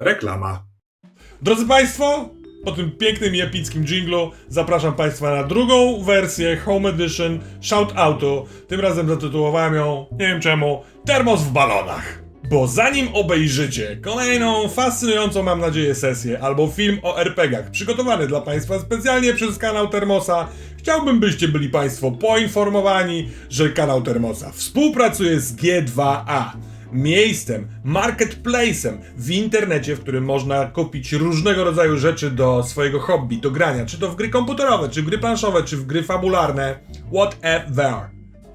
Reklama. Drodzy Państwo, po tym pięknym i epickim jinglu zapraszam Państwa na drugą wersję Home Edition Shout Auto. Tym razem zatytułowałem ją, nie wiem czemu, Termos w balonach. Bo zanim obejrzycie kolejną fascynującą, mam nadzieję, sesję albo film o RPGach przygotowany dla Państwa specjalnie przez kanał Termosa, chciałbym, byście byli Państwo poinformowani, że kanał Termosa współpracuje z G2A miejscem, marketplacem w internecie, w którym można kupić różnego rodzaju rzeczy do swojego hobby, do grania, czy to w gry komputerowe, czy w gry planszowe, czy w gry fabularne, whatever.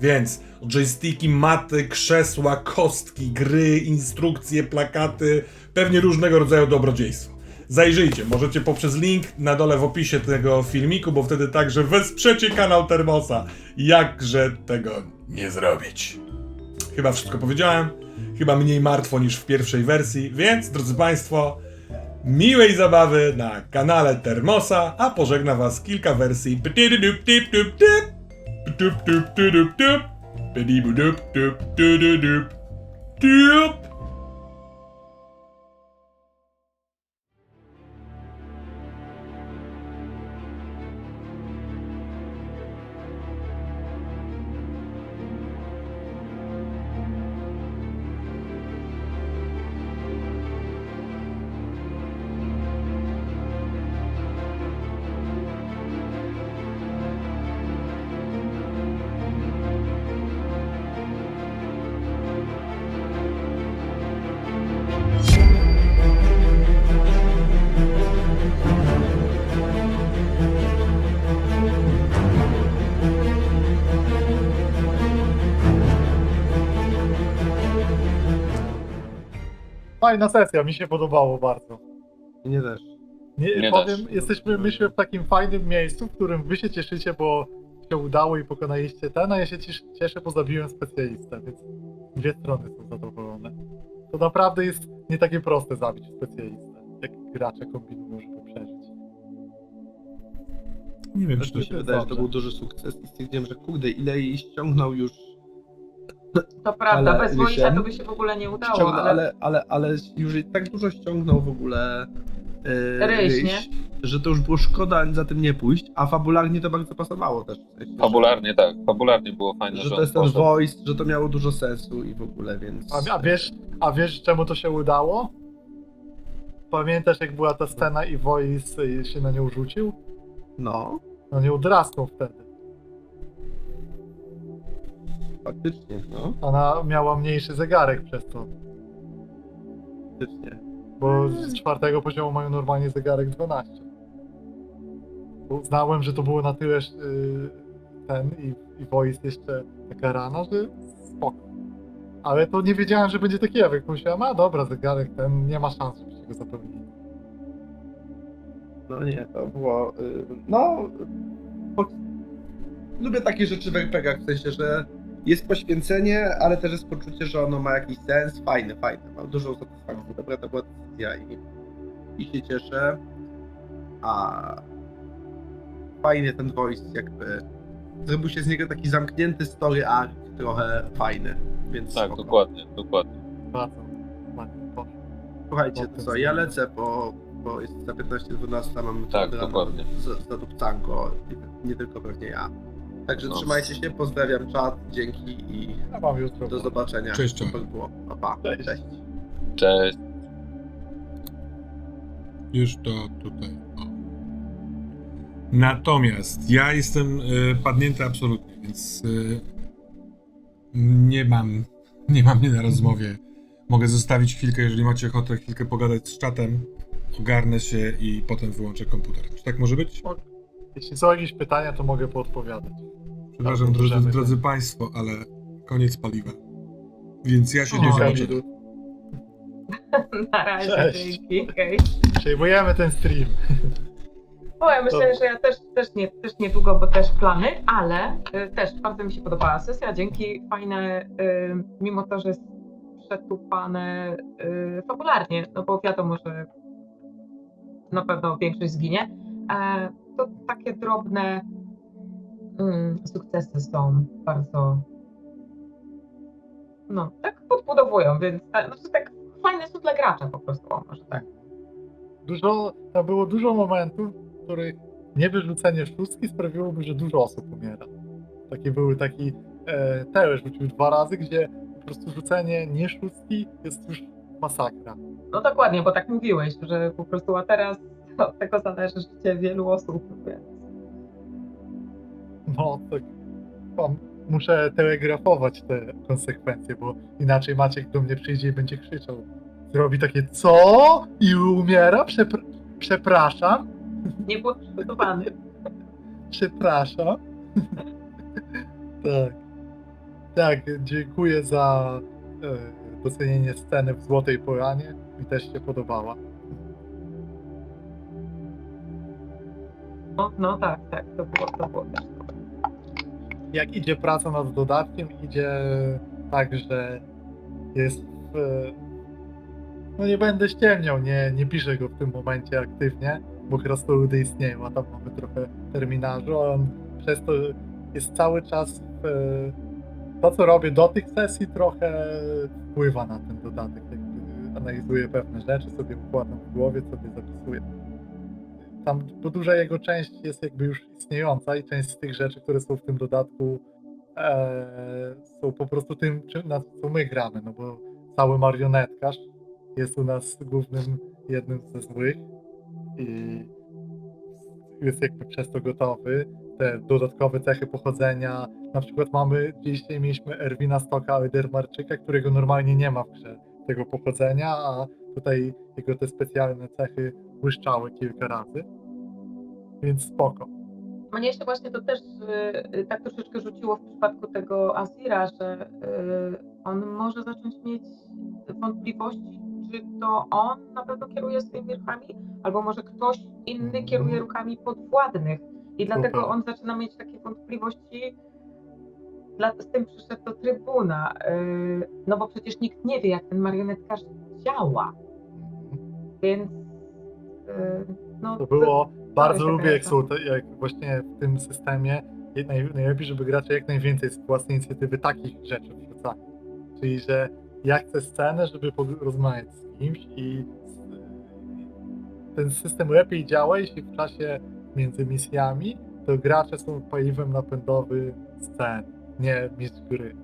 Więc joysticki, maty, krzesła, kostki, gry, instrukcje, plakaty, pewnie różnego rodzaju dobrodziejstwo. Zajrzyjcie, możecie poprzez link na dole w opisie tego filmiku, bo wtedy także wesprzecie kanał Termosa. Jakże tego nie zrobić? Chyba wszystko powiedziałem. Chyba mniej martwo niż w pierwszej wersji, więc drodzy Państwo, miłej zabawy na kanale Termosa, a pożegna Was kilka wersji. Fajna sesja, mi się podobało bardzo. Nie też. Nie, Nie powiem, też. jesteśmy, myślę, w takim fajnym miejscu, w którym wy się cieszycie, bo się udało i pokonaliście ten, a ja się cieszę, cieszę bo zabiłem specjalistę, więc dwie strony są zadowolone. To naprawdę jest nie takie proste zabić specjalistę, jak gracze kombinują, żeby przeżyć. Nie wiem, Też mi się wydaje, że to był duży sukces i stwierdziłem, że kurde, ile jej ściągnął już. To prawda, Ale bez Wojta Lysien to by się w ogóle nie udało, ale... ale, ale, ale już tak dużo ściągnął w ogóle yy, Ryś, nie? że to już było szkoda za tym nie pójść, a fabularnie to bardzo pasowało też. Fabularnie tak, fabularnie było fajne, Że, że, to jest ten poszedł. voice, że to miało dużo sensu i w ogóle, więc... A, a, wiesz, a wiesz, czemu to się udało? Pamiętasz, jak była ta scena i Voice się na nią rzucił? No, No nie udrasnął wtedy. Faktycznie, no, Ona miała mniejszy zegarek przez to. faktycznie. Bo z czwartego poziomu mają normalnie zegarek 12. Uznałem, że to było na tyle yy, ten i, i voice jeszcze taka rana, że spoko. Ale to nie wiedziałem, że będzie taki efekt. Myślałem, a dobra, zegarek ten nie ma szans, żebyście go zapełnili. No nie, to było. y, No. Lubię takie rzeczy w RPGach, w sensie, że jest poświęcenie, ale też jest poczucie, że ono ma jakiś sens. Fajne, fajne. Mam dużą satysfakcję. Dobra, to była decyzja i, i się cieszę. A fajnie ten voice jakby. Zrobił się z niego taki zamknięty story arc, trochę fajny. Więc Tak, spoko. dokładnie, dokładnie. Wracam. Słuchajcie, to co, ja lecę, bo, bo jest za 15-12, mamy Tak, rano dokładnie. za- Zadupcanko, i nie tylko pewnie ja. Także No. trzymajcie się, pozdrawiam czat, dzięki i Ja mam jutro. do zobaczenia. Cześć, cześć. Super było. Pa, pa. Cześć. Cześć. Cześć. Już to tutaj. O. Natomiast ja jestem y, padnięty absolutnie, więc y, nie mam nie mam mnie na rozmowie. Mogę zostawić chwilkę, jeżeli macie ochotę chwilkę pogadać z czatem, ogarnę się i potem wyłączę komputer. Czy tak może być? Jeśli są jakieś pytania, to mogę poodpowiadać. Przepraszam, Tak, drodzy, możemy. drodzy Państwo, ale koniec paliwa. Więc ja się O. nie zobaczę. Na razie, Cześć. dzięki. Hej. Przejmujemy ten stream. O, ja myślę, Dobra. że ja też, też, nie, też niedługo, bo też plany, ale y, też bardzo mi się podobała sesja. Dzięki, fajne, y, mimo to, że jest przetupane y, fabularnie, no bo wiadomo, że na pewno większość zginie, e, to takie drobne mm, sukcesy są bardzo no, tak podbudowują, więc znaczy tak fajne są dla gracza po prostu, o, może tak. Dużo, tam było dużo momentów, w których niewyrzucenie szóstki sprawiłoby, że dużo osób umiera. Takie były taki e, Teles rzucił dwa razy, gdzie po prostu rzucenie nie szóstki jest już masakra. No dokładnie, bo tak mówiłeś, że po prostu, a teraz od tego zależy życie wielu osób, więc No, tak mam, muszę telegrafować te konsekwencje, bo inaczej Maciek do mnie przyjdzie i będzie krzyczał. Zrobi takie, co? I umiera? Przepr- przepraszam? nie był przygotowany. Przepraszam. tak. Tak, dziękuję za e, docenienie sceny w Złotej Polanie. Mi też się podobała. No, no tak, tak, to było, to było. Jak idzie praca nad dodatkiem, idzie tak, że jest w... No nie będę ściemniał, nie, nie piszę go w tym momencie aktywnie, bo krasnoludy istnieją, a tam mamy trochę terminarzu, a on przez to jest cały czas w... To, co robię do tych sesji, trochę wpływa na ten dodatek. Analizuję pewne rzeczy, sobie układam w głowie, sobie zapisuję. Tam, bo duża jego część jest jakby już istniejąca i część z tych rzeczy, które są w tym dodatku, e, są po prostu tym, na co my gramy, no bo cały marionetkarz jest u nas głównym, jednym ze złych i jest jakby przez to gotowy. Te dodatkowe cechy pochodzenia, na przykład mamy, dzisiaj mieliśmy Erwina Stoka Edermarczyka, którego normalnie nie ma w grze tego pochodzenia, a tutaj jego te specjalne cechy błyszczały kilka razy. Więc spoko. Mnie jeszcze właśnie to też y, tak troszeczkę rzuciło w przypadku tego Azira, że y, on może zacząć mieć wątpliwości, czy to on na pewno kieruje swoimi ruchami, albo może ktoś inny Mhm. kieruje ruchami podwładnych. I dlatego on zaczyna mieć takie wątpliwości. Dla, z tym przyszedł do trybuna. y, no bo przecież nikt nie wie, jak ten marionetkarz działa. Więc. y, no, To było, bardzo taka lubię jak są, te, jak właśnie w tym systemie naj, najlepiej, żeby gracze jak najwięcej z własnej inicjatywy takich rzeczy wrzucali. Czyli, że ja chcę scenę, żeby porozmawiać z kimś i ten system lepiej działa, jeśli w czasie między misjami to gracze są paliwem napędowym scen, nie mistrz gry.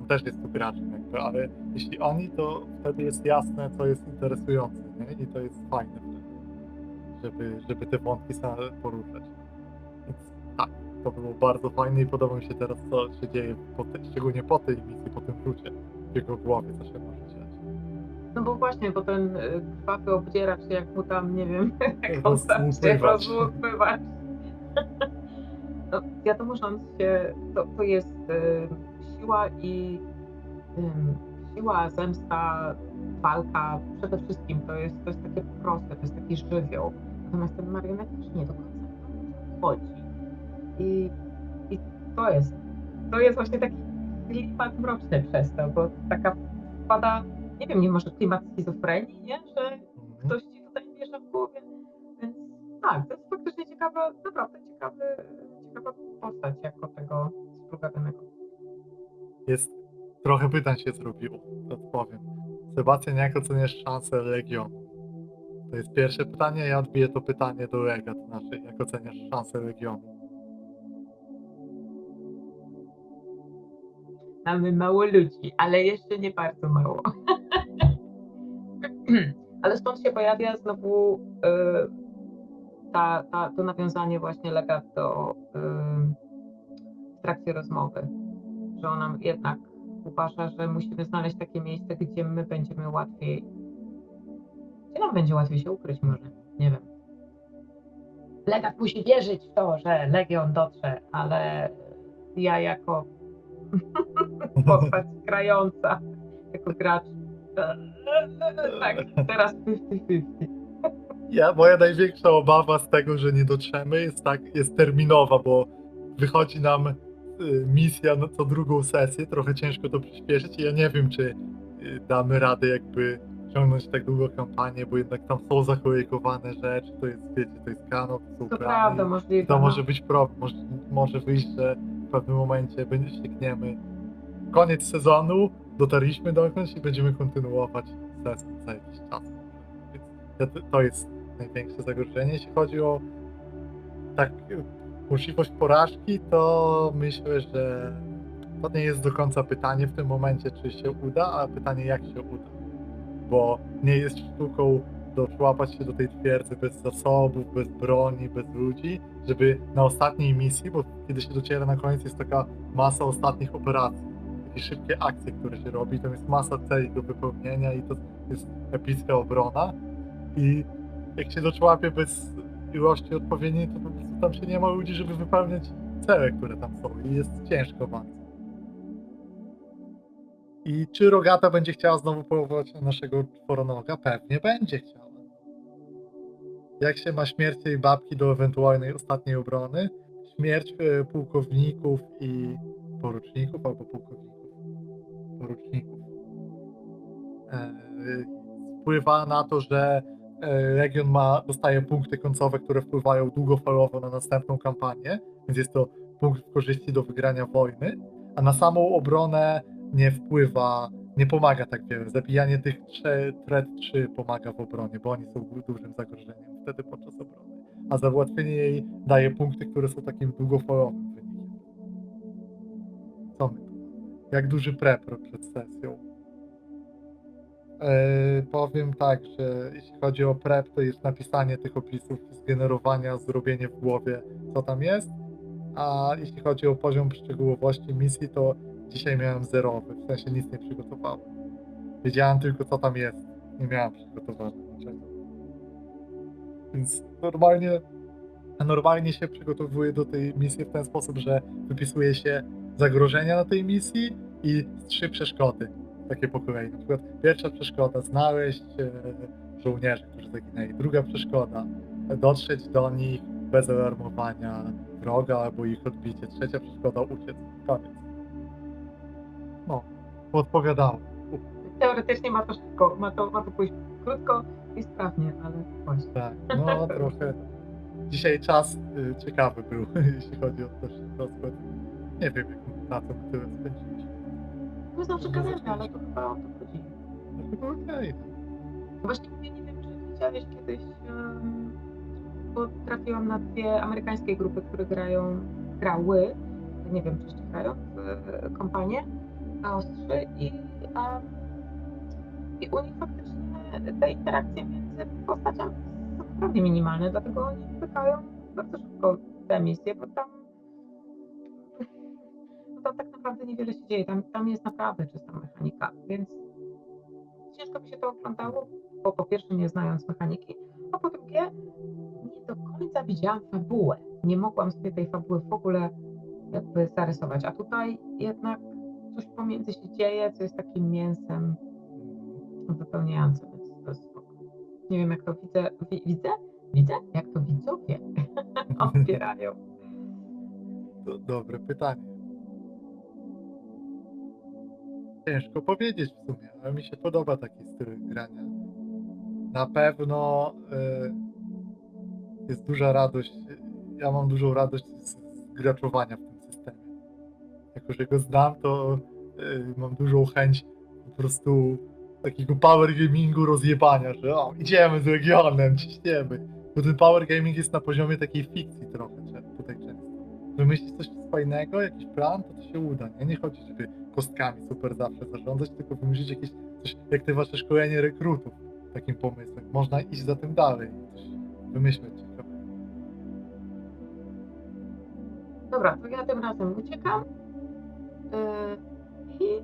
On też jest tu graczem jakby, ale jeśli oni, to wtedy jest jasne, co jest interesujące, nie? I to jest fajne żeby, żeby te wątki same poruszać. Więc tak, to było bardzo fajne i podoba mi się teraz, co się dzieje, po te, szczególnie po tej misji, po tym rzucie w jego głowie, co się może dziać. No bo właśnie, bo ten y, krwawy obdzieracz, jak mu tam, nie wiem, jak on tam się Rozłupywać. No, wiadomo, że on się, to, to jest y, siła i ym, siła, zemsta, walka, przede wszystkim to jest, to jest takie proste, to jest taki żywioł. Natomiast ten marionetkarz nie do końca chodzi. I, I to jest, to jest właśnie taki klimat mroczny przez to, bo taka wpada nie wiem, nie może klimat schizofrenii, nie? Że Mhm. ktoś ci tutaj miesza w głowie. Więc tak, to jest faktycznie ciekawa, naprawdę ciekawy, ciekawa postać jako tego spluganego. Jest, trochę pytań się zrobiło, to odpowiem. Sebastian, jak oceniasz szansę Legionu? To jest pierwsze pytanie, ja odbiję to pytanie do Lega, to znaczy, jak oceniasz szansę Legionu? Mamy mało ludzi, ale jeszcze nie bardzo mało. ale stąd się pojawia znowu y, ta, ta, to nawiązanie właśnie legat do y, w trakcie rozmowy, że ona jednak uważa, że musimy znaleźć takie miejsce, gdzie my będziemy łatwiej, gdzie nam będzie łatwiej się ukryć może, nie wiem. Legat musi wierzyć w to, że Legion dotrze, ale ja jako postać grająca, jako gracz, tak, teraz 50-50. Ja, moja największa obawa z tego, że nie dotrzemy, jest tak, jest terminowa, bo wychodzi nam misja na co drugą sesję, trochę ciężko to przyspieszyć i ja nie wiem, czy y, damy radę jakby ciągnąć tak długo kampanię, bo jednak tam są zakolejkowane rzeczy, to jest, wiecie, to jest kanon, to są To bramy. prawda, możliwe. To no. może być problem, może, może wyjść, że w pewnym momencie będzie ściekniemy. Koniec sezonu, dotarliśmy dokądś i będziemy kontynuować sukcesu za jakiś czas. Więc to jest największe zagrożenie. Jeśli chodzi o tak możliwość porażki, to myślę, że to nie jest do końca pytanie w tym momencie, czy się uda, a pytanie, jak się uda. Bo nie jest sztuką doszłapać się do tej twierdzy bez zasobów, bez broni, bez ludzi, żeby na ostatniej misji, bo kiedy się dociera na koniec, jest taka masa ostatnich operacji, takie szybkie akcje, które się robi, tam jest masa celi do wypełnienia i to jest epicka obrona. I jak się doczłapie bez ilości odpowiedniej, to po prostu tam się nie ma ludzi, żeby wypełniać cele, które tam są i jest ciężko bardzo. I czy Rogata będzie chciała znowu polować na naszego czworonoga? Pewnie będzie chciała. Jak się ma śmierć tej babki do ewentualnej ostatniej obrony? Śmierć e, pułkowników i poruczników albo pułkowników. Poruczników. E, wpływa na to, że Legion ma, dostaje punkty końcowe, które wpływają długofalowo na następną kampanię, więc jest to punkt korzyści do wygrania wojny, a na samą obronę nie wpływa, nie pomaga tak wiele. Zabijanie tych trze, threat 3 pomaga w obronie, bo oni są dużym zagrożeniem wtedy podczas obrony. A za ułatwienie jej daje punkty, które są takim długofalowym wynikiem. Co my? Jak duży prep przed sesją? Eee, powiem tak, że jeśli chodzi o prep, to jest napisanie tych opisów, zgenerowania, zrobienie w głowie, co tam jest. A jeśli chodzi o poziom szczegółowości misji, to dzisiaj miałem zerowy, w sensie nic nie przygotowałem. Wiedziałem tylko, co tam jest. Nie miałem przygotowane niczego. Więc normalnie, normalnie się przygotowuję do tej misji w ten sposób, że wypisuje się zagrożenia na tej misji i trzy przeszkody takie po kolei. Na przykład pierwsza przeszkoda, znaleźć e, żołnierzy, którzy zaginęli. Druga przeszkoda, dotrzeć do nich bez alarmowania wroga albo ich odbicie. Trzecia przeszkoda, uciec. Koniec. No, odpowiadało. Teoretycznie ma to szybko, ma to, ma to pójść krótko i sprawnie, ale właśnie. Tak, no trochę. Dzisiaj czas y, ciekawy był, jeśli chodzi o też rozkład. Nie wiem, jak na to tyle spędziliśmy. My zawsze gadamy, ale to chyba o to chodzi. Chyba okej. Właściwie nie wiem, czy widziałeś kiedyś, bo trafiłam na dwie amerykańskie grupy, które grają, grały, nie wiem, czy jeszcze grają w e, kampanię na Ostrzy i, a, i u nich faktycznie te interakcje między postaciami są naprawdę minimalne, dlatego oni wykają bardzo szybko te misje, bo tam tam tak naprawdę niewiele się dzieje, tam, tam jest naprawdę czysta mechanika, więc ciężko mi się to oglądało, bo po pierwsze nie znając mechaniki, a po drugie nie do końca widziałam fabułę. Nie mogłam sobie tej fabuły w ogóle jakby zarysować, a tutaj jednak coś pomiędzy się dzieje, co jest takim mięsem wypełniającym, więc to jest spoko. Nie wiem jak to widzę, wi, widzę? Widzę? Jak to widzowie odbierają. Do, dobre pytanie. Ciężko powiedzieć w sumie, ale mi się podoba taki styl grania. Na pewno y, jest duża radość. Ja mam dużą radość z, z graczowania w tym systemie. Jako, że go znam, to y, mam dużą chęć po prostu takiego power gamingu rozjebania, że o, idziemy z Legionem, ciśniemy. Bo ten power gaming jest na poziomie takiej fikcji trochę. Wymyślić coś fajnego, jakiś plan, to to się uda. Nie, nie chodzi, żeby kostkami super zawsze zarządzać, tylko wymyślić jakieś coś, jak te wasze szkolenie rekrutów takim pomysłem. Można iść za tym dalej coś wymyśleć. Dobra, to ja tym razem uciekam. Yy, I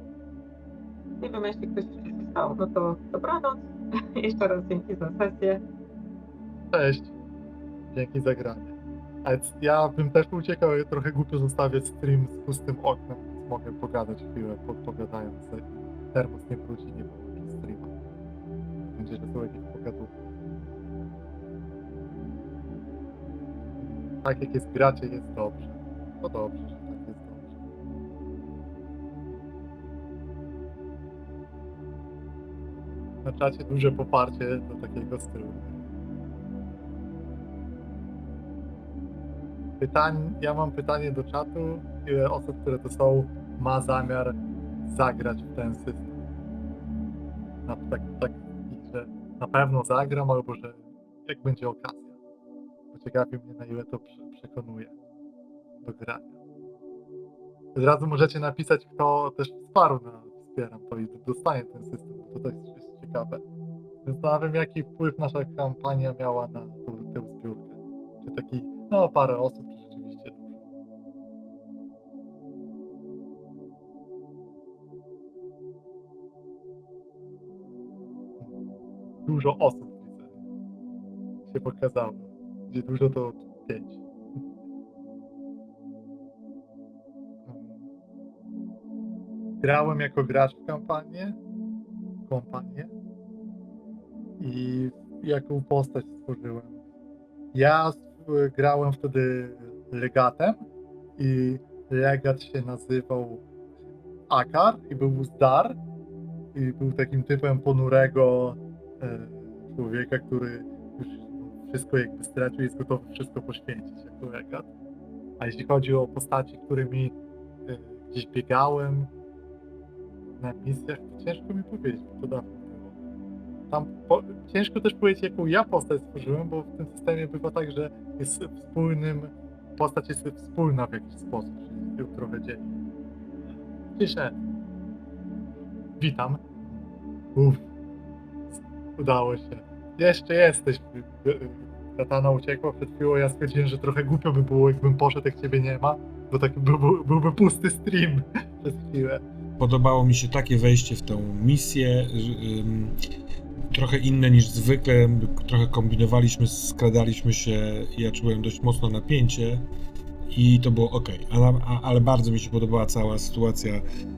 nie wiem, jeśli ktoś jeszcze został, no to dobranoc. Jeszcze raz dzięki za sesję. Cześć. Dzięki za granie. A więc ja bym też uciekał, ale trochę głupio zostawiać stream z pustym oknem, więc mogę pogadać chwilę, podpowiadając. Termos nie wróci, nie połączy streama. Będzie, są jakieś pogaduchy. Tak jak jest gracie, jest dobrze. To dobrze, że tak jest dobrze. Na czacie duże poparcie do takiego stylu. Pytań, ja mam pytanie do czatu, ile osób, które to są, ma zamiar zagrać w ten system. Na, tak, tak na pewno zagram, albo że jak będzie okazja. Ciekawi mnie, na ile to prze- przekonuje do grania. Od razu możecie napisać, kto też wsparł na wspieram to i dostanie ten system, to też jest ciekawe. Zastanawiam, jaki wpływ nasza kampania miała na tą, tę zbiórkę. Czy taki, no parę osób, Dużo osób widzę. Się pokazało. Gdzie dużo to pięć. Grałem jako gracz w kampanię, kompanię i jaką postać stworzyłem. Ja grałem wtedy legatem i legat się nazywał Akar i był Zdar i był takim typem ponurego człowieka, który już wszystko jakby stracił i jest gotowy wszystko poświęcić jako legat. A jeśli chodzi o postaci, którymi e, gdzieś biegałem na misjach, ciężko mi powiedzieć, bo to dawno było. Tam po, ciężko też powiedzieć, jaką ja postać stworzyłem, bo w tym systemie bywa tak, że jest wspólnym, postać jest wspólna w jakiś sposób, czyli ją trochę. Cieszę. Witam. Uff. Udało się. Jeszcze jesteś. Katana uciekła przed chwilą, ja stwierdziłem, że trochę głupio by było, jakbym poszedł, jak ciebie nie ma, bo tak by, był- byłby pusty stream przez chwilę. Podobało mi się takie wejście w tą misję, trochę inne niż zwykle, trochę kombinowaliśmy, skradaliśmy się, ja czułem dość mocno napięcie i to było ok, ale, ale bardzo mi się podobała cała sytuacja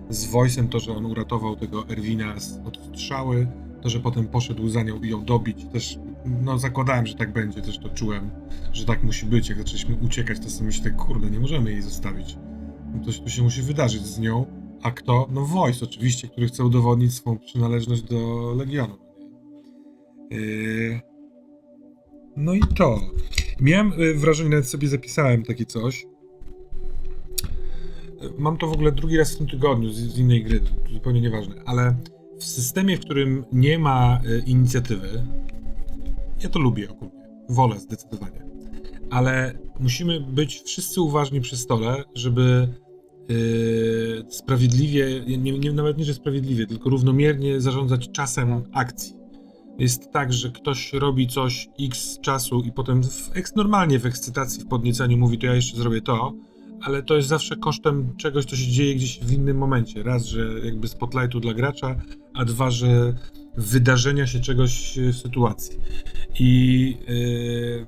z Voice'em, to, że on uratował tego Erwina od strzały, to, że potem poszedł za nią i ją dobić, też no zakładałem, że tak będzie, też to czułem, że tak musi być, jak zaczęliśmy uciekać, to sobie myślę, kurde, nie możemy jej zostawić, coś tu się musi wydarzyć z nią, a kto? No Voice oczywiście, który chce udowodnić swą przynależność do Legionu. Yy, No i to. Miałem yy, wrażenie, nawet sobie zapisałem takie coś. Mam to w ogóle drugi raz w tym tygodniu z, z innej gry, to zupełnie nieważne, ale w systemie, w którym nie ma yy, inicjatywy, ja to lubię ogólnie, wolę zdecydowanie, ale musimy być wszyscy uważni przy stole, żeby yy, sprawiedliwie, nie, nie, nawet nie, że sprawiedliwie, tylko równomiernie zarządzać czasem akcji. Jest tak, że ktoś robi coś x czasu i potem w, normalnie w ekscytacji, w podnieceniu mówi, to ja jeszcze zrobię to, ale to jest zawsze kosztem czegoś, co się dzieje gdzieś w innym momencie. Raz, że jakby spotlightu dla gracza, a dwa, że wydarzenia się czegoś w sytuacji. I yy,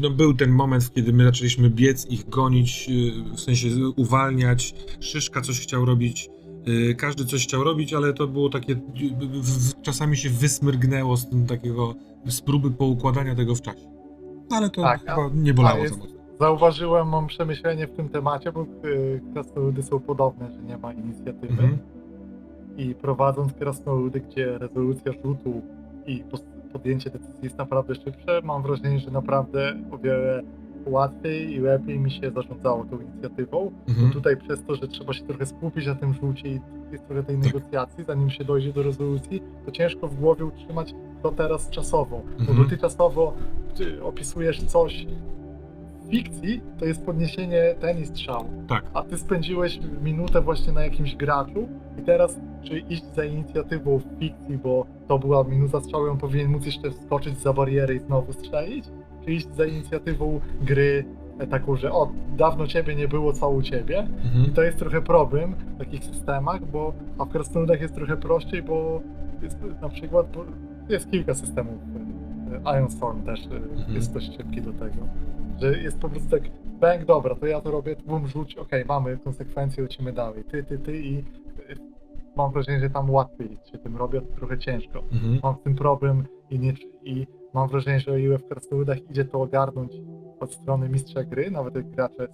no był ten moment, kiedy my zaczęliśmy biec, ich gonić, yy, w sensie uwalniać. Szyszka coś chciał robić, yy, każdy coś chciał robić, ale to było takie, w- czasami się wysmyrgnęło z tym takiego, z próby poukładania tego w czasie. No, Ale to Tak, chyba nie bolało za jest- mocno. Zauważyłem, mam przemyślenie w tym temacie, bo y, krasnoludy są podobne, że nie ma inicjatywy. Mhm. I prowadząc krasnoludy, gdzie rezolucja rzutu i podjęcie decyzji jest naprawdę szybsze, mam wrażenie, że naprawdę o wiele łatwiej i lepiej mi się zarządzało tą inicjatywą. Mhm. Tutaj przez to, że trzeba się trochę skupić na tym rzucie i jest trochę tej Tak. negocjacji, zanim się dojdzie do rezolucji, to ciężko w głowie utrzymać to teraz czasowo. Bo Mhm. dotychczasowo ty opisujesz coś fikcji, to jest podniesienie tenis strzału. Tak. A ty spędziłeś minutę właśnie na jakimś graczu i teraz czy iść za inicjatywą w fikcji, bo to była minuta strzału, on powinien móc jeszcze wskoczyć za barierę i znowu strzelić? Czy iść za inicjatywą gry e, taką, że o, dawno ciebie nie było, co u ciebie? Mhm. I to jest trochę problem w takich systemach, bo a w krasnoludach jest trochę prościej, bo jest na przykład bo jest kilka systemów. e, Iron Storm też e, Mhm. jest dość szybki do tego. Że jest po prostu tak, bang, dobra, to ja to robię, bum, rzuć, okej, mamy konsekwencje, lecimy dalej. Ty, ty, ty i e, mam wrażenie, że tam łatwiej się tym robi, a tu trochę ciężko. Mhm. Mam z tym problem i, nie, i mam wrażenie, że o ile w krasnoludach idzie to ogarnąć od strony mistrza gry, nawet jak gracze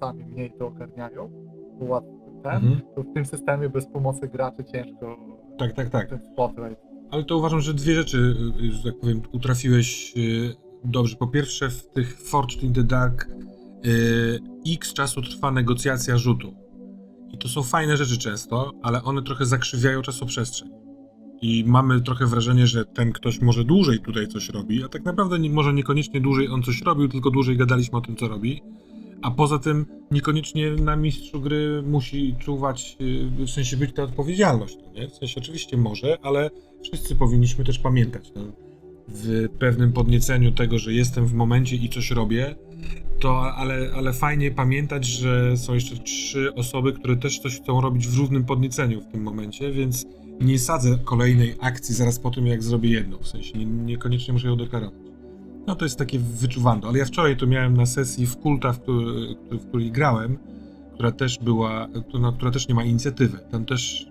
sami mniej to ogarniają, to łatwo ten, Mhm. to w tym systemie bez pomocy graczy ciężko Tak, tak, tak. ten spotlight. Ale to uważam, że dwie rzeczy, y, że tak powiem, utrafiłeś y, dobrze. Po pierwsze, w tych Forged in the Dark y, x czasu trwa negocjacja rzutu. I to są fajne rzeczy często, ale one trochę zakrzywiają czasoprzestrzeń. I mamy trochę wrażenie, że ten ktoś może dłużej tutaj coś robi, a tak naprawdę nie, może niekoniecznie dłużej on coś robił, tylko dłużej gadaliśmy o tym, co robi. A poza tym niekoniecznie na mistrzu gry musi czuwać, yy, w sensie być ta odpowiedzialność, no nie? W sensie oczywiście może, ale wszyscy powinniśmy też pamiętać, no, w pewnym podnieceniu tego, że jestem w momencie i coś robię, to ale, ale fajnie pamiętać, że są jeszcze trzy osoby, które też coś chcą robić w równym podnieceniu w tym momencie, więc nie sadzę kolejnej akcji zaraz po tym, jak zrobię jedną. W sensie nie, niekoniecznie muszę ją deklarować. No to jest takie wyczuwando, ale ja wczoraj to miałem na sesji w kulta, w, której, w której grałem, która też była, która, która też nie ma inicjatywy. Tam też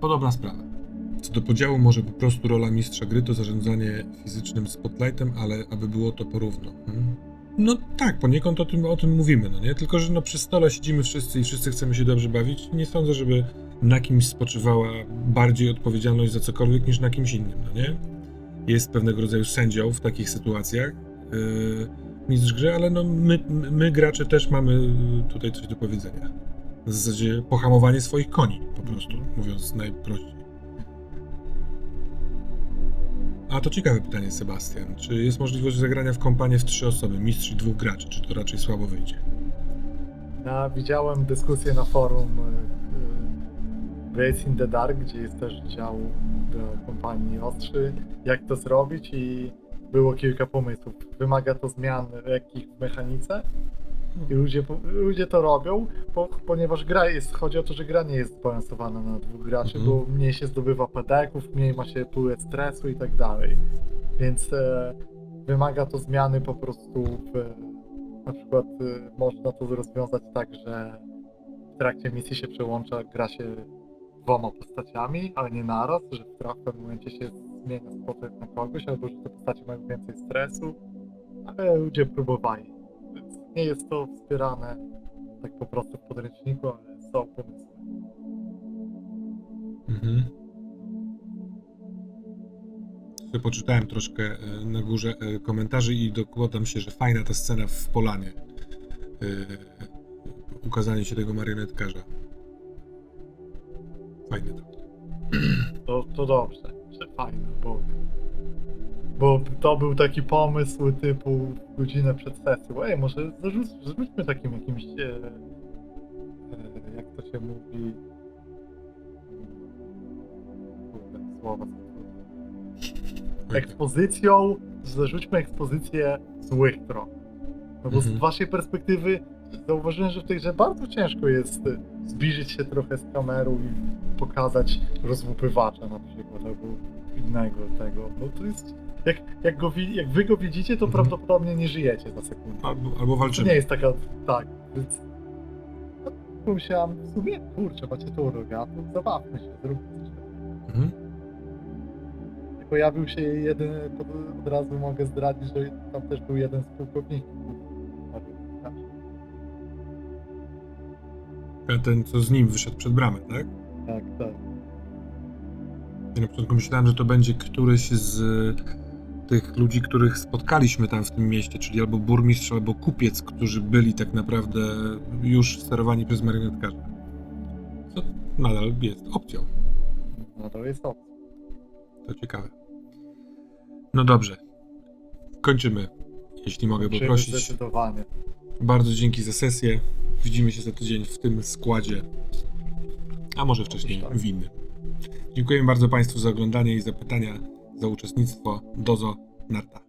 podobna sprawa. Co do podziału, może po prostu rola mistrza gry to zarządzanie fizycznym spotlightem, ale aby było to porówno. Hmm? No tak, poniekąd o tym, o tym mówimy, no nie? Tylko, że no przy stole siedzimy wszyscy i wszyscy chcemy się dobrze bawić. Nie sądzę, żeby na kimś spoczywała bardziej odpowiedzialność za cokolwiek niż na kimś innym, no nie? Jest pewnego rodzaju sędzią w takich sytuacjach, yy, mistrz gry, ale no my, my gracze też mamy tutaj coś do powiedzenia. W zasadzie pohamowanie swoich koni, po prostu, mówiąc najprościej. A to ciekawe pytanie, Sebastian. Czy jest możliwość zagrania w kompanię w trzy osoby, mistrz i dwóch graczy, czy to raczej słabo wyjdzie? Ja widziałem dyskusję na forum y, y, Race in the Dark, gdzie jest też dział do kompanii Ostrzy, jak to zrobić i było kilka pomysłów. Wymaga to zmian lekkich w mechanice i ludzie, ludzie to robią, po, ponieważ gra jest, chodzi o to, że gra nie jest zbalansowana na dwóch graczy, Mhm. bo mniej się zdobywa pedeków, mniej ma się pulę stresu i tak dalej. Więc e, wymaga to zmiany po prostu w, na przykład y, można to rozwiązać tak, że w trakcie misji się przełącza, gra się dwoma postaciami, ale nie naraz, że w pewnym momencie się zmienia spotę na kogoś, albo że te postacie mają więcej stresu, ale ludzie próbowali. Nie jest to wspierane tak po prostu w podręczniku, ale są pomysły. Mhm. Sobie poczytałem troszkę e, na górze e, komentarzy i dokładam się, że fajna ta scena w Polanie. E, Ukazanie się tego marionetkarza. Fajne to. To, to dobrze, że fajne, bo, bo to był taki pomysł typu godzinę przed sesją. Ej, może zarzuć, zarzućmy takim jakimś, e, e, jak to się mówi, kurde, słowa są trudne. Oj, ekspozycją, zarzućmy ekspozycję złych tron. No bo Mhm. z waszej perspektywy zauważyłem, że w tej grze bardzo ciężko jest zbliżyć się trochę z kamerą i pokazać rozłupywacza na przykład, albo innego tego. No to jest, jak, jak, go, jak wy go widzicie, to Mhm. prawdopodobnie nie żyjecie za sekundę. Albo, albo To walczymy. nie jest taka, tak, więc no, pomyślałem, w sumie, kurczę, macie tą rogę, to zabawmy się, zróbmy coś. Mhm. Pojawił się jeden, to od razu mogę zdradzić, że tam też był jeden z pułkowników. A Ten, co z nim wyszedł przed bramę, tak? Tak, tak. Ja na początku myślałem, że to będzie któryś z tych ludzi, których spotkaliśmy tam w tym mieście, czyli albo burmistrz, albo kupiec, którzy byli tak naprawdę już sterowani przez marionetkarza. Co nadal jest opcją. No to jest opcja. To ciekawe. No dobrze. Kończymy. Jeśli mogę Kończymy poprosić. Zdecydowanie. Bardzo dzięki za sesję. Widzimy się za tydzień w tym składzie. A może wcześniej Tak. w innym. Dziękujemy bardzo Państwu za oglądanie i za pytania, za uczestnictwo. Dozo, Narta.